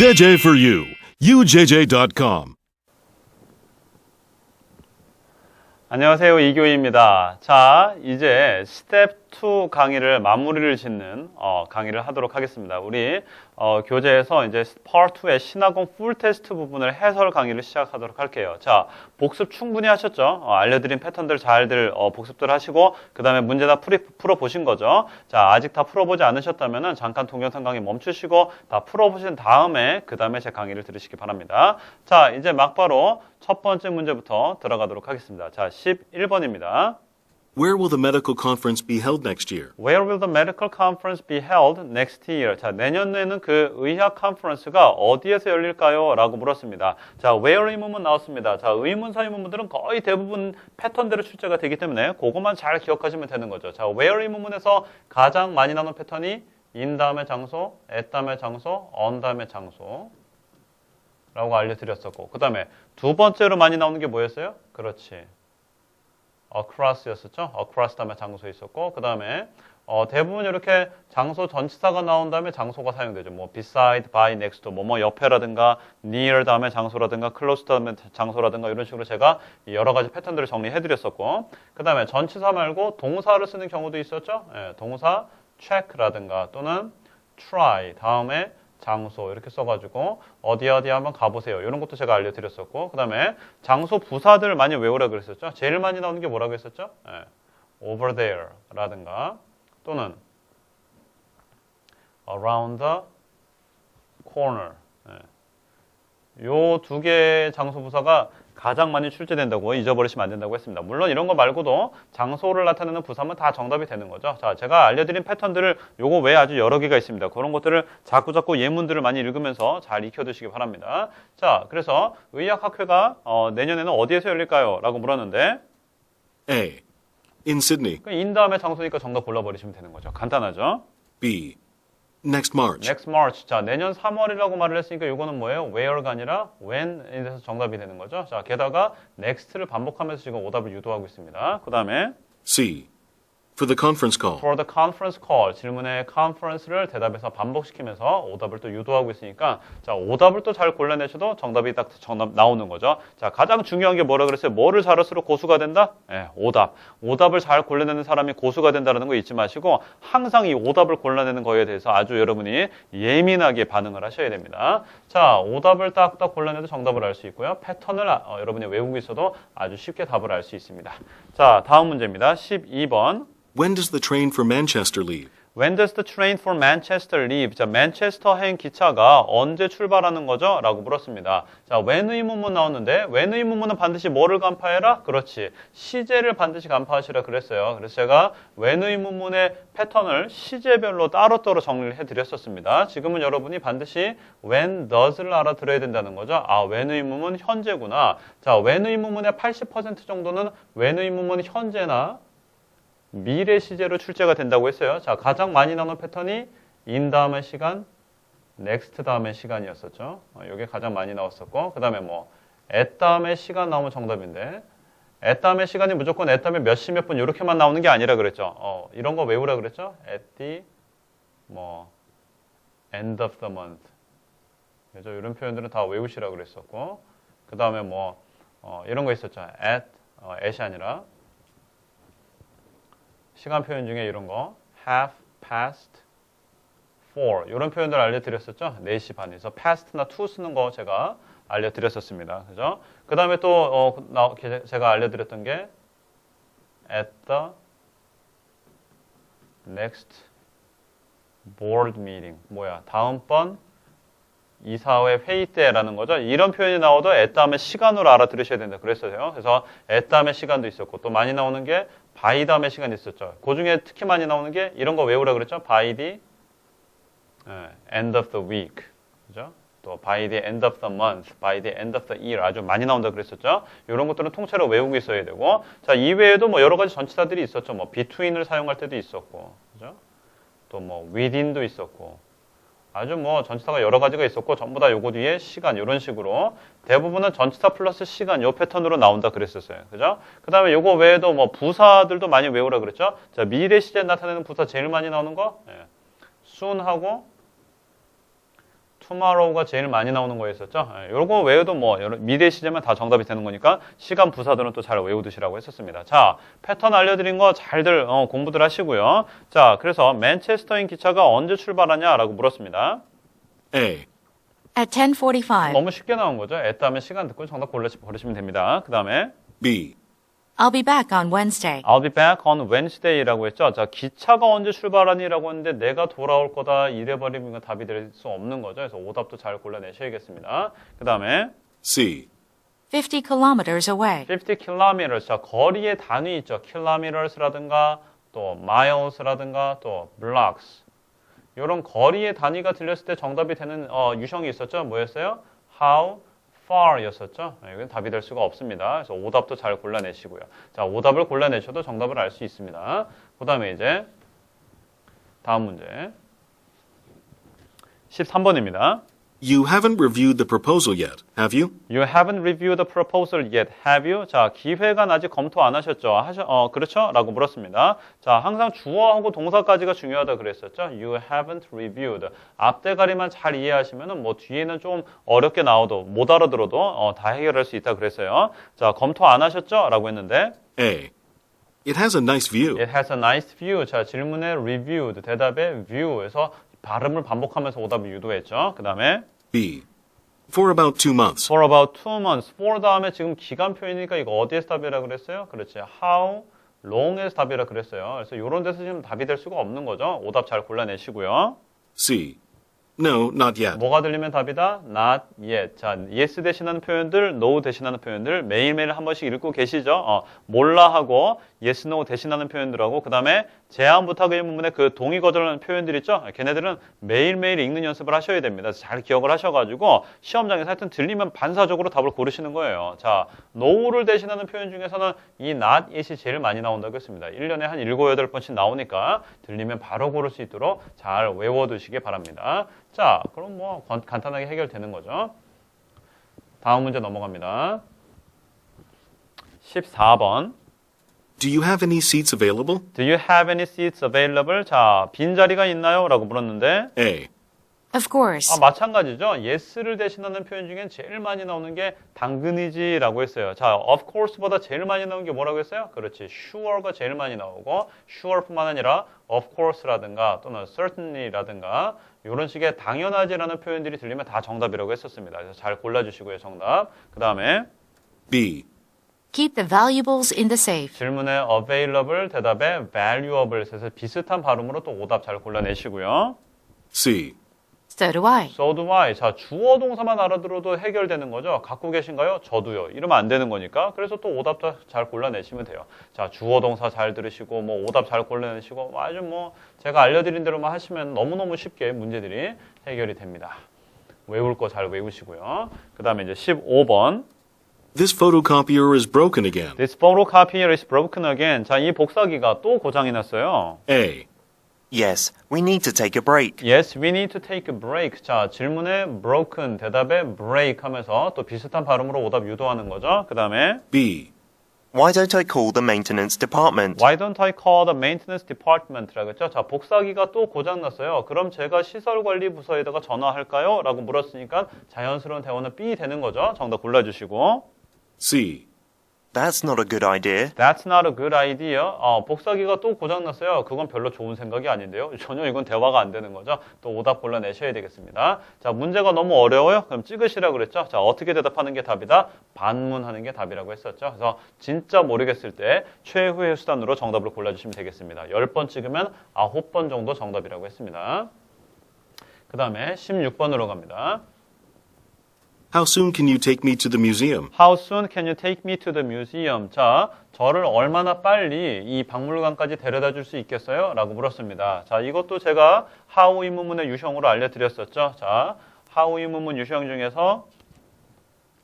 JJ for you. UJJ.com. 안녕하세요. 이교희입니다. 자, 이제 스텝 2 강의를 마무리를 짓는 어, 강의를 하도록 하겠습니다. 우리 어, 교재에서 이제 Part 2의 신화공 풀 테스트 부분을 해설 강의를 시작하도록 할게요. 자, 복습 충분히 하셨죠? 어, 알려드린 패턴들 잘들 어, 복습들 하시고 그 다음에 문제 다 풀이, 풀어보신 거죠? 자, 아직 다 풀어보지 않으셨다면 잠깐 동영상 강의 멈추시고 다 풀어보신 다음에 그 다음에 제 강의를 들으시기 바랍니다. 자, 이제 막바로 첫 번째 문제부터 들어가도록 하겠습니다. 자, 11번입니다. Where will the medical conference be held next year? Where will the medical conference be held next year? 자, 내년에는 그 의학 컨퍼런스가 어디에서 열릴까요? 라고 물었습니다. 자, where 의문문 나왔습니다. 자, 의문사 의문문들은 거의 대부분 패턴대로 출제가 되기 때문에 그것만 잘 기억하시면 되는 거죠. 자, where 의문문에서 가장 많이 나오는 패턴이 in 다음에 장소, at 다음에 장소, on 다음에 장소 라고 알려드렸었고 그 다음에 두 번째로 많이 나오는 게 뭐였어요? 그렇지. Across였었죠. across 다음에 장소 있었고 그 다음에 어, 대부분 이렇게 장소 전치사가 나온 다음에 장소가 사용되죠. 뭐 beside, by, next, 뭐뭐 옆에라든가 near 다음에 장소라든가 close 다음에 장소라든가 이런 식으로 제가 여러 가지 패턴들을 정리해드렸었고 그 다음에 전치사 말고 동사를 쓰는 경우도 있었죠. 예, 동사 check라든가 또는 try 다음에 장소 이렇게 써가지고 어디 어디 한번 가보세요. 이런 것도 제가 알려드렸었고 그 다음에 장소 부사들 많이 외우라 그랬었죠. 제일 많이 나오는 게 뭐라고 했었죠? 예, over there 라든가 또는 around the corner 요두 개의 장소 부사가 가장 많이 출제된다고 잊어버리시면 안 된다고 했습니다. 물론 이런 거 말고도 장소를 나타내는 부사면 다 정답이 되는 거죠. 자, 제가 알려드린 패턴들을 요거 외에 아주 여러 개가 있습니다. 그런 것들을 자꾸 자꾸 예문들을 많이 읽으면서 잘 익혀두시기 바랍니다. 자, 그래서 의학학회가 어, 내년에는 어디에서 열릴까요? 라고 물었는데 A. In Sydney. 인 다음에 장소니까 정답 골라버리시면 되는 거죠. 간단하죠. B. Next March. next March. 자, 내년 3월이라고 말을 했으니까 이거는 뭐예요? where가 아니라 when에 대해서 정답이 되는 거죠. 자, 게다가 next를 반복하면서 지금 오답을 유도하고 있습니다. 그 다음에 C. For the conference call. for the conference call 질문의 conference를 대답해서 반복시키면서 오답을 또 유도하고 있으니까 자 오답을 또 잘 골라내셔도 정답이 딱 정답 나오는 거죠. 자 가장 중요한 게 뭐라 그랬어요? 뭐를 잘할수록 고수가 된다? 예, 오답. 오답을 잘 골라내는 사람이 고수가 된다는 거 잊지 마시고 항상 이 오답을 골라내는 거에 대해서 아주 여러분이 예민하게 반응을 하셔야 됩니다. 자 오답을 딱딱 골라내도 정답을 알 수 있고요. 패턴을 어, 여러분이 있어도 아주 쉽게 답을 알 수 있습니다. 자 다음 문제입니다. 12번. When does the train for Manchester leave? When does the train for Manchester leave? 자, 맨체스터행 기차가 언제 출발하는 거죠? 라고 물었습니다. 자, when 의문문 나왔는데 when 의문문은 반드시 뭐를 간파해라? 그렇지. 시제를 반드시 간파하시라 그랬어요. 그래서 제가 when 의문문의 패턴을 시제별로 따로따로 정리를 해드렸었습니다. 지금은 여러분이 반드시 when does를 알아들어야 된다는 거죠. 아, when 의문문 현재구나. 자, when 의문문의 80% 정도는 when 의문문 현재나 미래 시제로 출제가 된다고 했어요. 자, 가장 많이 나오는 패턴이 in 다음의 시간, next 다음의 시간이었었죠. 어, 이게 가장 많이 나왔었고, 그 다음에 뭐 at 다음의 시간 나오면 정답인데, at 다음의 시간이 무조건 at 다음에 몇 시 몇 분 이렇게만 나오는 게 아니라 그랬죠. 어, 이런 거 외우라 그랬죠. at the 뭐 end of the month. 그죠? 이런 표현들은 다 외우시라 그랬었고, 그 다음에 뭐 어, 이런 거 있었죠. at, 어, at이 아니라 시간 표현 중에 이런 거 half past four 이런 표현들 알려드렸었죠. 4시 반에서 past나 to 쓰는 거 제가 알려드렸었습니다. 그죠? 그 다음에 또 어, 나, 제가 알려드렸던 게 at the next board meeting 뭐야 다음번 이사회 회의 때라는 거죠. 이런 표현이 나와도 at 다음에 시간으로 알아들으셔야 된다 그랬어요. 그래서 at 다음에 시간도 있었고 또 많이 나오는 게 by 다음에 시간이 있었죠. 그 중에 특히 많이 나오는 게 이런 거 외우라 그랬죠. by the end of the week. 그죠? 또 by the end of the month, by the end of the year 아주 많이 나온다 그랬었죠. 이런 것들은 통째로 외우고 있어야 되고 자 이외에도 뭐 여러 가지 전치사들이 있었죠. 뭐 between을 사용할 때도 있었고, 그죠? 또 뭐 within도 있었고, 아주 뭐 전치사가 여러 가지가 있었고 전부 다 요거 뒤에 시간 이런 식으로 대부분은 전치사 플러스 시간 요 패턴으로 나온다 그랬었어요. 그죠? 그 다음에 요거 외에도 뭐 부사들도 많이 외우라 그랬죠? 자, 미래 시제에 나타내는 부사 제일 많이 나오는 거 예. soon하고 tomorrow가 제일 많이 나오는 거였었죠. 예, 요거 외에도 뭐 미래 시제만 다 정답이 되는 거니까 시간 부사들은 또 잘 외우듯이라고 했었습니다. 자, 패턴 알려드린 거 잘들 어, 공부들 하시고요. 자, 그래서 맨체스터행 기차가 언제 출발하냐라고 물었습니다. A. At 10:45. 너무 쉽게 나온 거죠. 애 다음에 시간 듣고 정답 골라 버리시면 됩니다. 그 다음에 B. I'll be back on Wednesday. I'll be back on Wednesday라고 했죠. 자, 기차가 언제 출발하니라고 했는데 내가 돌아올 거다 이래버리면 답이 될 수 없는 거죠. 그래서 오답도 잘 골라내셔야겠습니다. 그 다음에 C. 50 kilometers away. 50 kilometers. 자, 거리의 단위 있죠. kilometers라든가 또 miles라든가 또 blocks. 이런 거리의 단위가 들렸을 때 정답이 되는 어, 유형이 있었죠. 뭐였어요? how far였었죠. 네, 이건 답이 될 수가 없습니다. 그래서 오답도 잘 골라내시고요. 자, 오답을 골라내셔도 정답을 알 수 있습니다. 그 다음에 이제 다음 문제. 13번입니다. You haven't reviewed the proposal yet, have you? You haven't reviewed the proposal yet, have you? 자, 기획안 아직 검토 안 하셨죠? 하셔, 어, 그렇죠? 라고 물었습니다. 자, 항상 주어하고 동사까지가 중요하다 그랬었죠? You haven't reviewed. 앞대가리만 잘 이해하시면은 뭐 뒤에는 좀 어렵게 나와도 못 알아들어도 어, 다 해결할 수 있다 그랬어요. 자, 검토 안 하셨죠? 라고 했는데 A. It has a nice view. It has a nice view. 자, 질문에 reviewed, 대답에 view에서 발음을 반복하면서 오답을 유도했죠. 그 다음에 B. For about two months. For about two months. For 다음에 지금 기간 표현이니까 이거 어디에서 답이라 그랬어요? 그렇지. How long에서 답이라 그랬어요. 그래서 이런 데서 지금 답이 될 수가 없는 거죠. 오답 잘 골라내시고요. C. No, not yet. 뭐가 들리면 답이다? Not yet. 자, yes 대신하는 표현들, no 대신하는 표현들 매일매일 한 번씩 읽고 계시죠? 어, 몰라 하고 yes, no 대신하는 표현들하고 그 다음에 제한 부탁 의문문의 그 동의 거절하는 표현들 있죠? 걔네들은 매일매일 읽는 연습을 하셔야 됩니다. 잘 기억을 하셔가지고 시험장에서 하여튼 들리면 반사적으로 답을 고르시는 거예요. 자, no를 대신하는 표현 중에서는 이 not yet이 제일 많이 나온다고 했습니다. 1년에 한 7, 8번씩 나오니까 들리면 바로 고를 수 있도록 잘 외워두시기 바랍니다. 자, 그럼 뭐 건- 간단하게 해결되는 거죠. 다음 문제 넘어갑니다. 14번. Do you have any seats available? Do you have any seats available? 자, 빈자리가 있나요? 라고 물었는데 A. Of course. 아, 마찬가지죠. yes를 대신하는 표현 중엔 제일 많이 나오는 게 당근이지라고 했어요. 자, of course보다 제일 많이 나오는 게 뭐라고 했어요? 그렇지. sure가 제일 많이 나오고 sure뿐만 아니라 of course라든가 또는 certainly라든가 이런 식의 당연하지라는 표현들이 들리면 다 정답이라고 했었습니다. 그래서 잘 골라 주시고요, 정답. 그 다음에 B. Keep the valuables in the safe. 질문에 available 대답에 valuable 해서 비슷한 발음으로 또 오답 잘 골라내시고요. C. So do I. So do I. 자, 주어 동사만 알아들어도 해결되는 거죠. 갖고 계신가요? 저도요. 이러면 안 되는 거니까. 그래서 또 오답도 잘 골라내시면 돼요. 자, 주어 동사 잘 들으시고, 뭐, 오답 잘 골라내시고, 뭐 아주 뭐, 제가 알려드린 대로만 하시면 너무너무 쉽게 문제들이 해결이 됩니다. 외울 거 잘 외우시고요. 그 다음에 이제 15번. This photocopier is broken again. This photocopier is broken again. 자, 이 복사기가 또 고장이 났어요. A. Yes, we need to take a break. Yes, we need to take a break. 자, 질문에 broken, 대답에 break 하면서 또 비슷한 발음으로 오답 유도하는 거죠. 그 다음에 B. Why don't I call the maintenance department? Why don't I call the maintenance department라고 했죠. 자, 복사기가 또 고장 났어요. 그럼 제가 시설 관리 부서에다가 전화할까요? 라고 물었으니까 자연스러운 대화는 B 되는 거죠. 정답 골라주시고. C. That's not a good idea. That's not a good idea. 어, 복사기가 또 고장 났어요. 그건 별로 좋은 생각이 아닌데요. 전혀 이건 대화가 안 되는 거죠. 또 오답 골라내셔야 되겠습니다. 자, 문제가 너무 어려워요? 그럼 찍으시라고 그랬죠. 자, 어떻게 대답하는 게 답이다? 반문하는 게 답이라고 했었죠. 그래서 진짜 모르겠을 때 최후의 수단으로 정답을 골라주시면 되겠습니다. 10번 찍으면 9번 정도 정답이라고 했습니다. 그 다음에 16번으로 갑니다. How soon can you take me to the museum? How soon can you take me to the museum? 자, 저를 얼마나 빨리 이 박물관까지 데려다 줄 수 있겠어요? 라고 물었습니다. 자, 이것도 제가 how 의문문의 유형으로 알려드렸었죠. 자, how 의문문 유형 중에서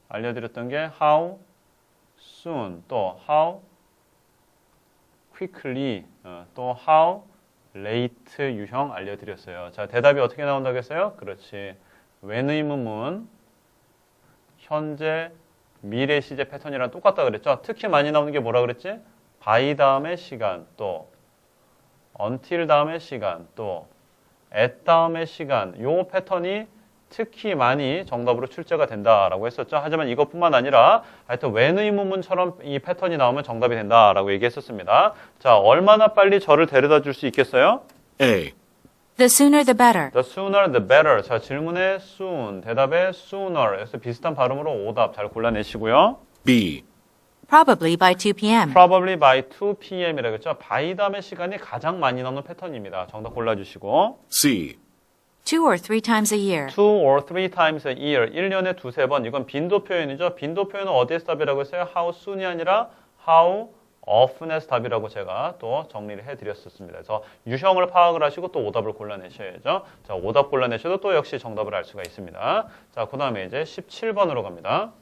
알려드렸던 게 how soon, 또 how quickly, 어, 또 how late 유형 알려드렸어요. 자, 대답이 어떻게 나온다고 했어요? 그렇지. when 의문문, 현재, 미래 시제 패턴이랑 똑같다 그랬죠. 특히 많이 나오는 게 뭐라 그랬지? by 다음에 시간, 또 until 다음에 시간, 또 at 다음에 시간. 요 패턴이 특히 많이 정답으로 출제가 된다라고 했었죠. 하지만 이것뿐만 아니라 하여튼 when 의문문처럼 이 패턴이 나오면 정답이 된다라고 얘기했었습니다. 자, 얼마나 빨리 저를 데려다 줄 수 있겠어요? A. The sooner the better. The sooner the better. 자, 질문에 soon, 대답에 sooner. 그래서 비슷한 발음으로 오답 잘 골라내시고요. B. Probably by 2 p.m. Probably by 2 p.m.이라고 했죠. by 다음에 시간이 가장 많이 나오는 패턴입니다. 정답 골라주시고 C. Two or three times a year. two or three times a year. 1년에 두세 번. 이건 빈도 표현이죠. 빈도 표현은 어디에서 답이라고 했어요? how soon이 아니라 how often에서 답이라고 제가 또 정리를 해드렸었습니다. 그래서 유형을 파악을 하시고 또 오답을 골라내셔야죠. 자, 오답 골라내셔도 또 역시 정답을 알 수가 있습니다. 자, 그 다음에 이제 17번으로 갑니다.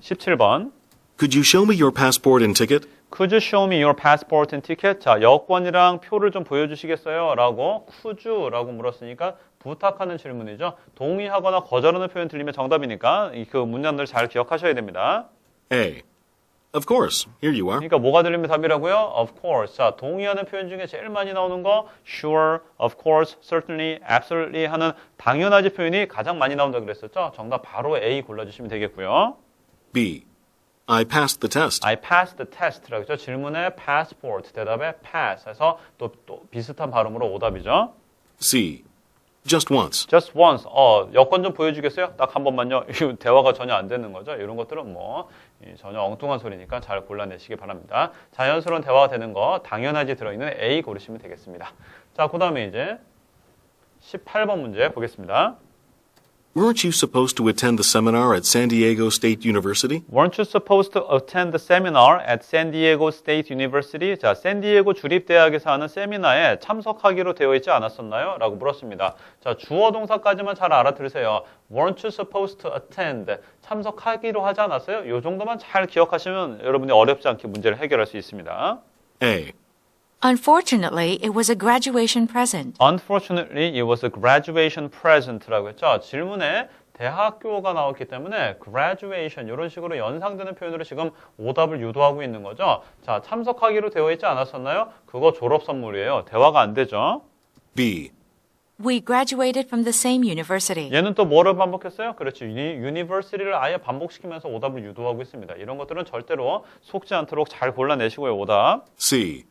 17번. Could you show me your passport and ticket? Could you show me your passport and ticket? 자, 여권이랑 표를 좀 보여주시겠어요? 라고 could you라고 물었으니까 부탁하는 질문이죠. 동의하거나 거절하는 표현 들리면 정답이니까 이그 문장들 잘 기억하셔야 됩니다. A. Of course. Here you are. 그러니까 뭐가 들리면 답이라고요? Of course. 자, 동의하는 표현 중에 제일 많이 나오는 거 sure, of course, certainly, absolutely 하는 당연하지 표현이 가장 많이 나온다 그랬었죠. 정답 바로 A 골라 주시면 되겠고요. B. I passed the test. I passed the test라고 했죠. 질문에 passport, 대답에 pass 해서 또, 또 비슷한 발음으로 오답이죠. C. Just once. Just once. 어, 여권 좀 보여주겠어요? 딱 한 번만요. 이 대화가 전혀 안 되는 거죠. 이런 것들은 뭐 이, 전혀 엉뚱한 소리니까 잘 골라내시기 바랍니다. 자연스러운 대화가 되는 거 당연하지 들어있는 A 고르시면 되겠습니다. 자, 그 다음에 이제 18번 문제 보겠습니다. Weren't you supposed to attend the seminar at San Diego State University? Weren't you supposed to attend the seminar at San Diego State University? 자, 샌디에고 주립대학에서 하는 세미나에 참석하기로 되어 있지 않았었나요? 라고 물었습니다. 자, 주어 동사까지만 잘 알아들으세요. Weren't you supposed to attend? 참석하기로 하지 않았어요? 이 정도만 잘 기억하시면 여러분이 어렵지 않게 문제를 해결할 수 있습니다. A. Unfortunately, it was a graduation present. Unfortunately, it was a graduation present라고 했죠. 질문에 대학교가 나왔기 때문에 graduation 이런 식으로 연상되는 표현으로 지금 오답을 유도하고 있는 거죠. 자, 참석하기로 되어 있지 않았었나요? 그거 졸업 선물이에요. 대화가 안 되죠. B. We graduated from the same university. 얘는 또 뭐를 반복했어요? 그렇지. 유니, university를 아예 반복시키면서 오답을 유도하고 있습니다. 이런 것들은 절대로 속지 않도록 잘 골라내시고요. 오답. C.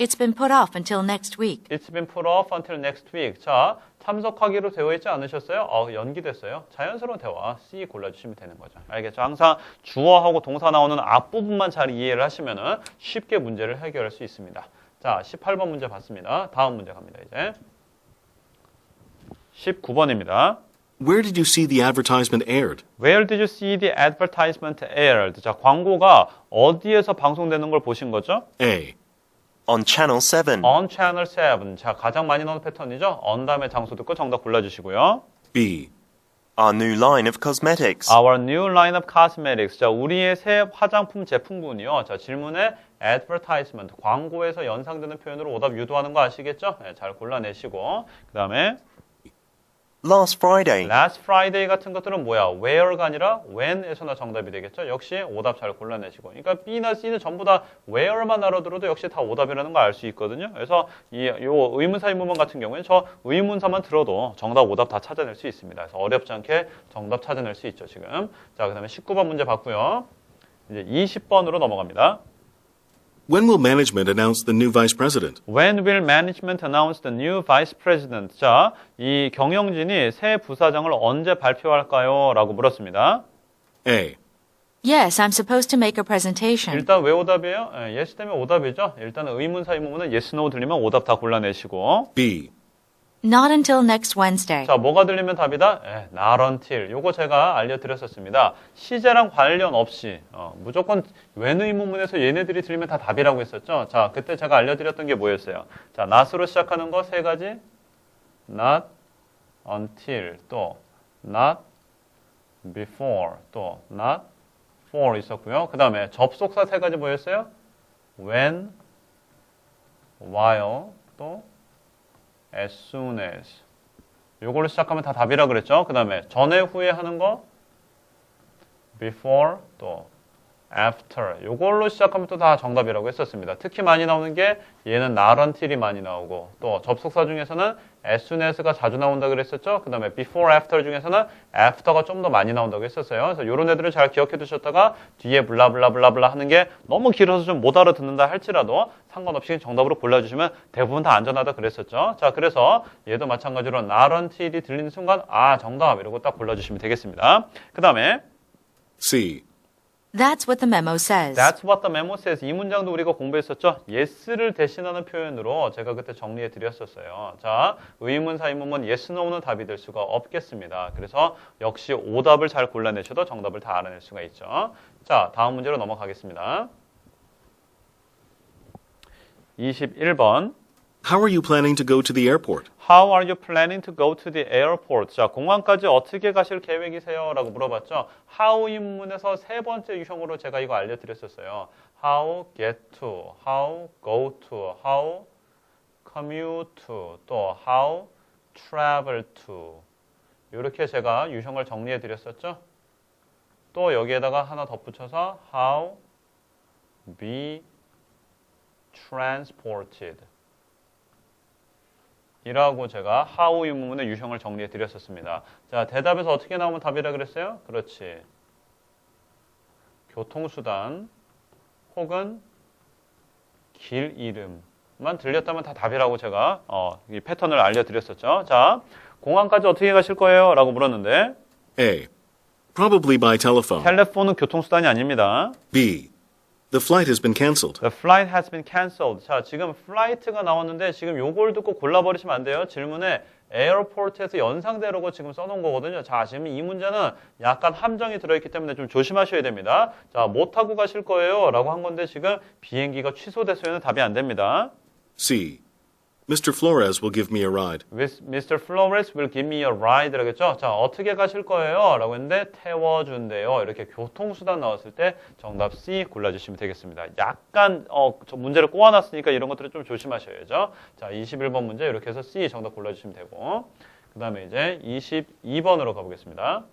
It's been put off until next week. It's been put off until next week. 자, 참석하기로 되어 있지 않으셨어요? 어, 연기됐어요. 자연스러운 대화 C 골라주시면 되는 거죠. 알겠죠? 항상 주어하고 동사 나오는 앞부분만 잘 이해를 하시면은 쉽게 문제를 해결할 수 있습니다. 자, 18번 문제 봤습니다. 다음 문제 갑니다, 이제. 19번입니다. Where did you see the advertisement aired? Where did you see the advertisement aired? 자, 광고가 어디에서 방송되는 걸 보신 거죠? A. On Channel 7. On Channel 7. 자, 가장 많이 나오는 패턴이죠? on 다음에 장소 듣고 정답 골라주시고요. B. Our new line of cosmetics. Our new line of cosmetics. 자, 우리의 새 화장품 제품군이요. 자, 질문에 advertisement, 광고에서 연상되는 표현으로 오답 유도하는 거 아시겠죠? 네, 잘 골라내시고. 그 다음에 Last Friday. last Friday 같은 것들은 뭐야? where가 아니라 when에서나 정답이 되겠죠? 역시 오답 잘 골라내시고. 그러니까 B나 C는 전부 다 where만 알아들어도 역시 다 오답이라는 걸 알 수 있거든요. 그래서 이 요 의문사 의문문 같은 경우에는 저 의문사만 들어도 정답 오답 다 찾아낼 수 있습니다. 그래서 어렵지 않게 정답 찾아낼 수 있죠, 지금. 자, 그 다음에 19번 문제 봤고요. 이제 20번으로 넘어갑니다. When will management announce the new vice president? When will management announce the new vice president? 자, 이 경영진이 새 부사장을 언제 발표할까요? 라고 물었습니다. A. Yes, I'm supposed to make a presentation. 일단 왜 오답이에요? 예, yes 되면 오답이죠. 일단 의문사 의문문은 yes, no 들리면 오답 다 골라내시고. B. Not until next Wednesday. 자, 뭐가 들리면 답이다? 예, not until. 요거 제가 알려드렸었습니다. 시제랑 관련 없이 어, 무조건 when 의문문에서 얘네들이 들리면 다 답이라고 했었죠. 자, 그때 제가 알려드렸던 게 뭐였어요? 자, not으로 시작하는 거 세 가지. not until 또 not before 또 not for 있었고요. 그 다음에 접속사 세 가지 뭐였어요? when, while 또 as soon as 요걸로 시작하면 다 답이라 그랬죠. 그 다음에 전에 후에 하는 거 before 또 after. 요걸로 시작하면 또 다 정답이라고 했었습니다. 특히 많이 나오는 게 얘는 not until이 많이 나오고 또 접속사 중에서는 as soon as가 자주 나온다 그랬었죠. 그 다음에 before, after 중에서는 after가 좀 더 많이 나온다고 했었어요. 그래서 요런 애들은 잘 기억해 두셨다가 뒤에 블라블라블라블라 하는 게 너무 길어서 좀 못 알아듣는다 할지라도 상관없이 정답으로 골라주시면 대부분 다 안전하다 그랬었죠. 자, 그래서 얘도 마찬가지로 not until이 들리는 순간 아 정답 이러고 딱 골라주시면 되겠습니다. 그 다음에 C. That's what the memo says. That's what the memo says. 이 문장도 우리가 공부했었죠. yes를 대신하는 표현으로 제가 그때 정리해 드렸었어요. 자, 의문사 의문문 yes, no는 답이 될 수가 없겠습니다. 그래서 역시 오답을 잘 골라내셔도 정답을 다 알아낼 수가 있죠. 자, 다음 문제로 넘어가겠습니다. 21번. How are you planning to go to the airport? How are you planning to go to the airport? 자, 공항까지 어떻게 가실 계획이세요? 라고 물어봤죠. How 인문에서 세 번째 유형으로 제가 이거 알려드렸었어요. How get to, how go to, how commute to, 또 how travel to. 이렇게 제가 유형을 정리해 드렸었죠. 또 여기에다가 하나 덧붙여서 how be transported. 이라고 제가 how 유문의 유형을 정리해 드렸었습니다. 자, 대답에서 어떻게 나오면 답이라 그랬어요? 그렇지. 교통수단 혹은 길 이름만 들렸다면 다 답이라고 제가 어, 이 패턴을 알려드렸었죠. 자, 공항까지 어떻게 가실 거예요? 라고 물었는데 A. Probably by telephone. 텔레폰은 교통수단이 아닙니다. B. The flight has been cancelled. The flight has been cancelled. 자, 지금 flight가 나왔는데 지금 요걸 듣고 골라버리시면 안 돼요. 질문에 에어포트에서 연상되라고 지금 써놓은 거거든요. 자, 지금 이 문제는 약간 함정이 들어있기 때문에 좀 조심하셔야 됩니다. 자, 못 타고 가실 거예요. 라고 한 건데 지금 비행기가 취소됐어요는 답이 안 됩니다. C. Mr. Flores will give me a ride. Mr. Flores will give me a ride 라겠죠? 자, 어떻게 가실 거예요? 라고 했는데 태워준대요. 이렇게 교통수단 나왔을 때 정답 C 골라주시면 되겠습니다. 약간 어, 저 문제를 꼬아놨으니까 이런 것들을 좀 조심하셔야죠. 자, 21번 문제 이렇게 해서 C 정답 골라주시면 되고 그 다음에 이제 22번으로 가보겠습니다.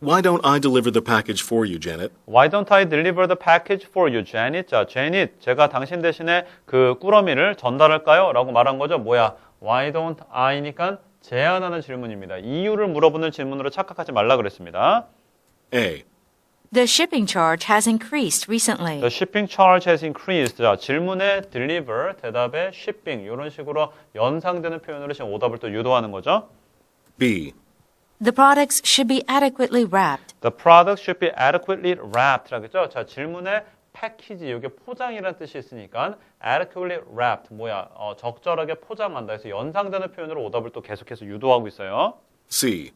Why don't I deliver the package for you, Janet? Why don't I deliver the package for you, Janet? 자, Janet, 제가 당신 대신에 그 꾸러미를 전달할까요? 라고 말한 거죠. 뭐야? Why don't I니까 제안하는 질문입니다. 이유를 물어보는 질문으로 착각하지 말라 그랬습니다. A. The shipping charge has increased recently. The shipping charge has increased. 자, 질문에 deliver, 대답에 shipping 이런 식으로 연상되는 표현으로 지금 오답을 또 유도하는 거죠. B. The products should be adequately wrapped. The product should be adequately wrapped. 라겠죠. 자, 질문에 패키지, 이게 포장이라는 뜻이 있으니까 adequately wrapped, 뭐야, 어, 적절하게 포장한다. 해서 연상되는 표현으로 오답을 또 계속해서 유도하고 있어요. C.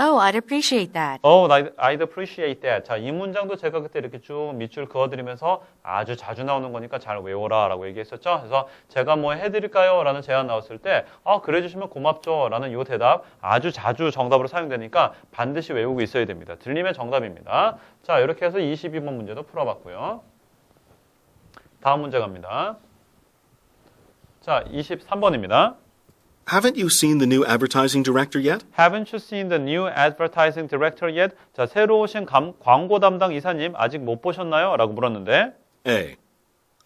Oh, I'd appreciate that. Oh, I'd, I'd appreciate that. 자, 이 문장도 제가 그때 이렇게 쭉 밑줄 그어드리면서 아주 자주 나오는 거니까 잘 외워라 라고 얘기했었죠. 그래서 제가 뭐 해드릴까요? 라는 제안 나왔을 때, 아, 그래 주시면 고맙죠. 라는 요 대답 아주 자주 정답으로 사용되니까 반드시 외우고 있어야 됩니다. 들리면 정답입니다. 자, 이렇게 해서 22번 문제도 풀어봤고요. 다음 문제 갑니다. 자, 23번입니다. Haven't you seen the new advertising director yet? Haven't you seen the new advertising director yet? 자, 새로 오신 감- 광고 담당 이사님 아직 못 보셨나요? 라고 물었는데 A.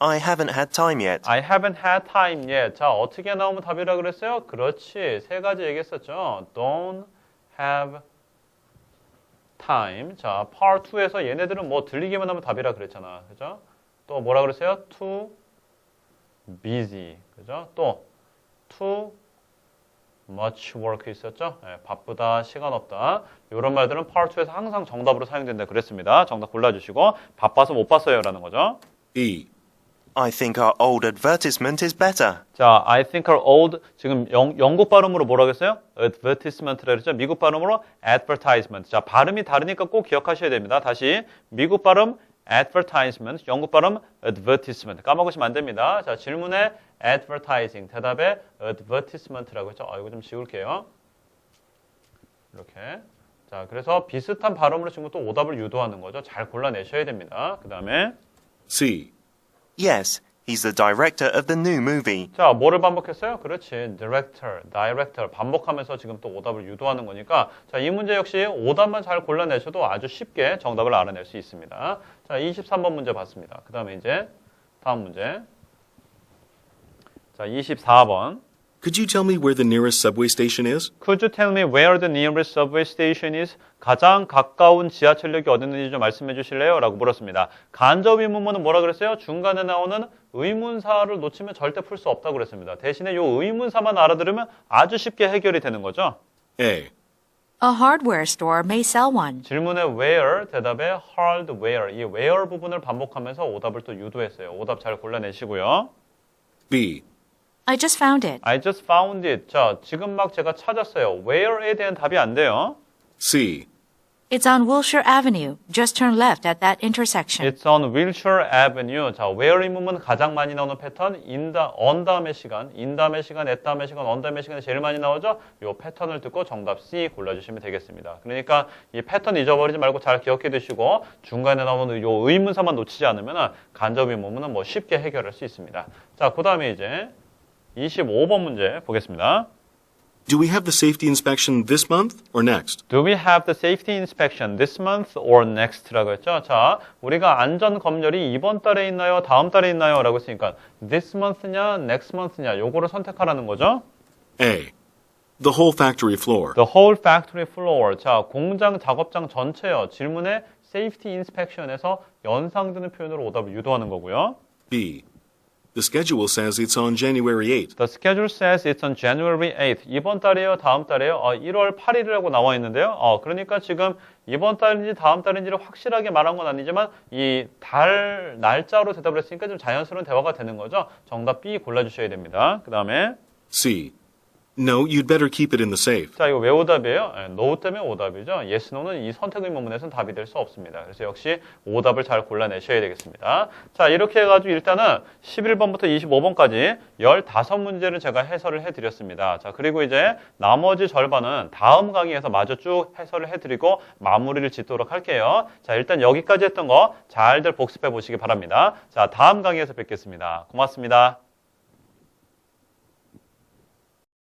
I haven't had time yet. I haven't had time yet. 자, 어떻게 나오면 답이라 그랬어요? 그렇지. 세 가지 얘기했었죠. Don't have time. 자, part 2에서 얘네들은 뭐 들리기만 하면 답이라 그랬잖아. 그죠? 또 뭐라 그랬어요? too busy. 그죠? 또 too much work 있었죠? 예, 바쁘다, 시간 없다. 이런 말들은 part 2에서 항상 정답으로 사용된다 그랬습니다. 정답 골라주시고 바빠서 못 봤어요라는 거죠. E. I think our old advertisement is better. 자, I think our old 지금 영, 영국 발음으로 뭐라고 했어요? advertisement라 그랬죠? 미국 발음으로 advertisement. 자, 발음이 다르니까 꼭 기억하셔야 됩니다. 다시 미국 발음 advertisement, 영국 발음 advertisement. 까먹으시면 안 됩니다. 자, 질문에 advertising, 대답에 advertisement라고 했죠? 아, 이거 좀 지울게요. 이렇게. 자, 그래서 비슷한 발음으로 지금 또 오답을 유도하는 거죠. 잘 골라내셔야 됩니다. 그 다음에 C. Yes, He's the director of the new movie. 자, 뭐를 반복했어요? 그렇지. director, director 반복하면서 지금 또 오답을 유도하는 거니까 자, 이 문제 역시 오답만 잘 골라내셔도 아주 쉽게 정답을 알아낼 수 있습니다. 자, 23번 문제 봤습니다. 그 다음에 이제 다음 문제. 자, 24번. Could you tell me where the nearest subway station is? Could you tell me where the nearest subway station is? 가장 가까운 지하철역이 어디 있는지 좀 말씀해 주실래요? 라고 물었습니다. 간접 의문문은 뭐라 그랬어요? 중간에 나오는 의문사를 놓치면 절대 풀 수 없다고 그랬습니다. 대신에 이 의문사만 알아들으면 아주 쉽게 해결이 되는 거죠. A. A hardware store may sell one. 질문에 where, 대답에 hardware. 이 where 부분을 반복하면서 오답을 또 유도했어요. 오답 잘 골라내시고요. B. I just found it. I just found it. 자, 지금 막 제가 찾았어요. where에 대한 답이 안 돼요. C. It's on Wilshire Avenue. Just turn left at that intersection. It's on Wilshire Avenue. 자, where 이문은 가장 많이 나오는 패턴, in 다, on 다음의 시간, in 다음의 시간, at 다음의 시간, on 다음의 시간이 제일 많이 나오죠? 이 패턴을 듣고 정답 C 골라주시면 되겠습니다. 그러니까 이 패턴 잊어버리지 말고 잘 기억해 두시고 중간에 나오는 이 의문사만 놓치지 않으면 간접 의문은 뭐 쉽게 해결할 수 있습니다. 자, 그 다음에 이제 25번 문제 보겠습니다. Do we have the safety inspection this month or next? Do we have the safety inspection this month or next?라고 했죠. 자, 우리가 안전 검열이 이번 달에 있나요? 다음 달에 있나요?라고 했으니까 this month냐, next month냐 요거를 선택하라는 거죠. A. The whole factory floor. The whole factory floor. 자, 공장 작업장 전체요. 질문에 safety inspection에서 연상되는 표현으로 오답을 유도하는 거고요. B. The schedule says it's on January 8th. The schedule says it's on January 8th. 이번 달이에요? 다음 달이에요? 어, 1월 8일이라고 나와 있는데요. 어, 그러니까 지금 이번 달인지 다음 달인지를 확실하게 말한 건 아니지만 이 달 날짜로 대답을 했으니까 좀 자연스러운 대화가 되는 거죠. 정답 B 골라 주셔야 됩니다. 그 다음에 C. No, you'd better keep it in the safe. 자 이거 왜 오답이에요? 예, no 때문에 오답이죠. yes, no는 이 선택 의문문에서는 답이 될 수 없습니다. 그래서 역시 오답을 잘 골라내셔야 되겠습니다. 자 이렇게 해가지고 일단은 11번부터 25번까지 15문제를 제가 해설을 해드렸습니다. 자 그리고 이제 나머지 절반은 다음 강의에서 마저 쭉 해설을 해드리고 마무리를 짓도록 할게요. 자 일단 여기까지 했던 거 잘들 복습해 보시기 바랍니다. 자 다음 강의에서 뵙겠습니다. 고맙습니다.